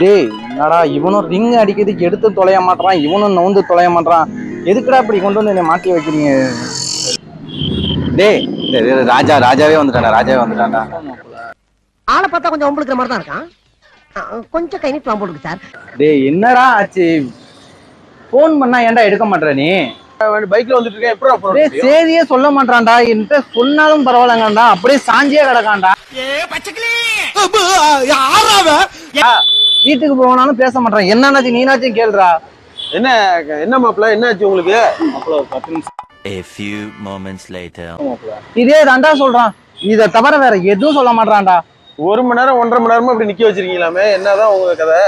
டேய் என்னடா இவனும் ரிங் அடிக்கிறதுக்கு எடுத்து தொலைய மாட்றான் இவனும் நவுந்து தொலைய மாட்றான். எதுக்குடா இப்படி கொண்டு வந்து என்னை மாட்டி வைக்கிறீங்க? டேய் ராஜா ராஜாவே வந்துட்டான்டா ராஜாவே வந்துட்டான்டா. ஆளை பார்த்தா கொஞ்சம் ஒம்பளுக்கிற மாதிரி தான் இருக்கான். கொஞ்சம் கை நீட்டு போடுங்க சார். டேய் என்னடா ஆச்சு? ஃபோன் பண்ணா ஏன்டா எடுக்க மாட்ற நீ? பைக்ல வந்துட்டு இருக்கேன் எப்படி சேதியே சொல்ல மாட்டான்டா என்கிட்ட சொன்னாலும் பரவாயில்லங்கடா அப்படியே சாஞ்சியே கிடக்கான்டா. வீட்டுக்கு போனாலும் பேச மாட்டான் என்னன்னாச்சு நீனாச்சும் கேளுடா என்ன என்ன மாப்பிள்ள என்ன ஆச்சு உங்களுக்கு A few moments later. இதே தாண்டா சொல்றான். இத தவிர வேற எதுவும் சொல்ல மாட்டான்டா ஒரு மணி நேரம் ஒன்றரை மணி நேரமா இப்படி நிக்க வச்சிருக்கீங்களாமே? என்னதான் உங்க கதை?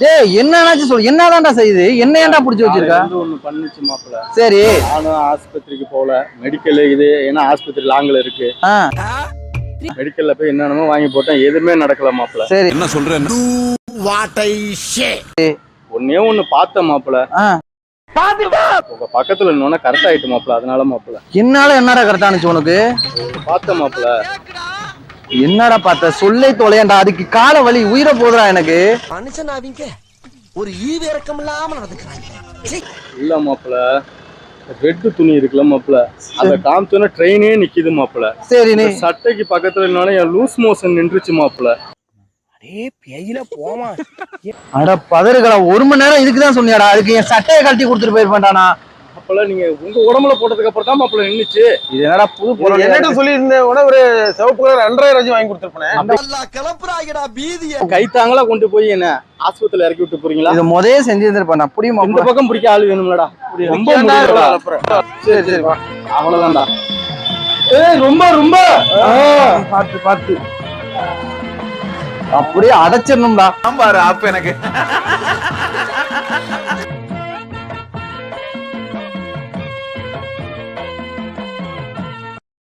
டேய் என்னன்னாச்சும் சொல்லு என்னதான்டா செய்யுது? என்ன ஏன்டா புடிச்சு வச்சிருக்க? வந்து ஒண்ணு பண்ணுச்சு மாப்பிள்ள சரி. நானும் ஆஸ்பத்திரிக்கு போகல. மெடிக்கல் இது ஏன்னா ஆஸ்பத்திரி லாங்ல இருக்கு. மெடிக்கல்ல போய் என்னென்னமோ வாங்கி போட்டேன். எதுவுமே நடக்கல மாப்பிள்ள. சரி. ஒன்னே ஒண்ணு பார்த்தேன் மாப்பிள்ள. ஆ. உங்க பக்கத்துல இன்னொன்னு கரெக்ட் ஆயிட்டு மாப்பிள்ள. அதனால மாப்பிள்ள. என்னால என்னடா கரெக்டா இருந்துச்சு உனக்கு? பார்த்தேன் மாப்பிள்ள. என்னடா பார்த்த? சொல்லே தொலையண்டா. அதுக்கு கால வலி உயிரை போதுடா எனக்கு. மனுஷன் அவங்க ஒரு ஈவு இறக்கம் இல்லாம நடந்துக்கிறாங்க இல்ல மாப்பிள்ள. ரெட்டு துணி இருக்குல்ல மாப்பிள்ள? அத காமிச்சோன்னா ட்ரெயினே நிக்குது மாப்பிள்ள. சரி சட்டைக்கு பக்கத்துல இன்னொன்னு என் லூஸ் மோஷன் நின்றுச்சு மாப்பிள்ள. அட பதறுகளா ஒரு மணி நேரம் இதுக்கு தான் சொன்னியாடா அதுக்கு என் சட்டையை கழட்டி கொடுத்துட்டு போயிருப்பேன்டானா மாப்பிள்ள நீங்க உங்க உடம்புல போட்டதுக்கு அப்புறம் தான் மாப்பிள்ள நின்னுச்சு. இது என்னடா புது பொருள் என்னட்டு சொல்லியிருந்தேன்? கூட ஒரு சிவப்பு கலர் ரெண்டாயிரம் ரூபாய் வாங்கி கொடுத்துருப்பேன். கிளப்புறாங்கடா பீதிய. கைத்தாங்களா கொண்டு போய் என்ன ஆஸ்பத்திரியில இறக்கி விட்டு போறீங்களா? இது முதலே செஞ்சிருந்திருப்பேன் புரியுமா இந்த பக்கம் பிடிக்க ஆள் வேணும்லடா. ரொம்ப? சரி சரி வா. அவ்வளவுதான்டா. ஏய் ரொம்ப ரொம்ப. பார்த்து பார்த்து. அப்படியே அடைச்சிடணும்டா. பாரு அப்ப எனக்கு.